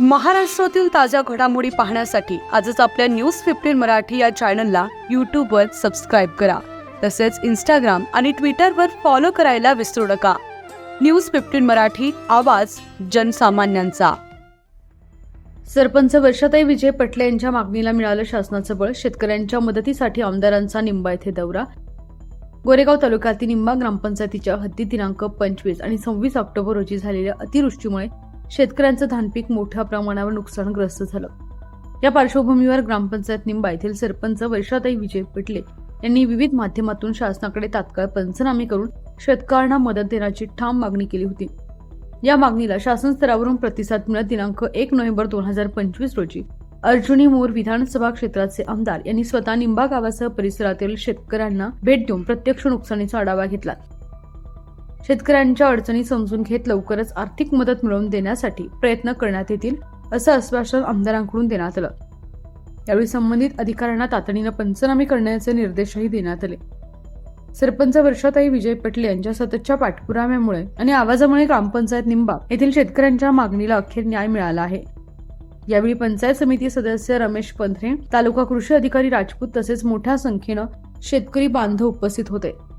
महाराष्ट्रातील ताज्या घडामोडी पाहण्यासाठी आजच आपल्या न्यूज फिफ्टीन मराठी या चॅनलला यूट्यूबवर सबस्क्राईब करा. तसेच इंस्टाग्राम आणि ट्विटरवर फॉलो करायला विसरू नका. न्यूज फिफ्टीन मराठी आवाज जनसामान्यांचा. सरपंच वर्षाताई विजय पटले यांच्या मागणीला मिळालं शासनाचं बळ शेतकऱ्यांच्या मदतीसाठी आमदारांचा निंबा येथे दौरा. गोरेगाव तालुक्यातील निंबा ग्रामपंचायतीच्या हद्दी दिनांक पंचवीस आणि सव्वीस ऑक्टोबर रोजी झालेल्या अतिवृष्टीमुळे शेतकऱ्यांचं धानपीक मोठ्या प्रमाणावर नुकसानग्रस्त झालं. या पार्श्वभूमीवर ग्रामपंचायत निंबा येथील सरपंच वर्षाताई विजय पिटले यांनी विविध माध्यमातून शासनाकडे तात्काळ पंचनामे करून शेतकऱ्यांना मदत देण्याची ठाम मागणी केली होती. या मागणीला शासन स्तरावरून प्रतिसाद मिळत दिनांक एक नोव्हेंबर दोन हजार पंचवीस रोजी अर्जुनी मोर विधानसभा क्षेत्राचे आमदार यांनी स्वतः निंबा गावासह परिसरातील शेतकऱ्यांना भेट देऊन प्रत्यक्ष नुकसानीचा आढावा घेतला. शेतकऱ्यांच्या अडचणी समजून घेत लवकरच आर्थिक मदत मिळवून देण्यासाठी प्रयत्न करण्यात येतील असं आश्वासन आमदारांकडून देण्यात आलं. यावेळी संबंधित अधिकाऱ्यांना तातडीनं पंचनामे करण्याचे निर्देशही देण्यात आले. सरपंच वर्षाताई विजय पटले यांच्या सततच्या पाठपुराव्यामुळे आणि आवाजामुळे ग्रामपंचायत निंबा येथील शेतकऱ्यांच्या मागणीला अखेर न्याय मिळाला आहे. यावेळी पंचायत समिती सदस्य रमेश पंथरे तालुका कृषी अधिकारी राजपूत तसेच मोठ्या संख्येनं शेतकरी बांधव उपस्थित होते.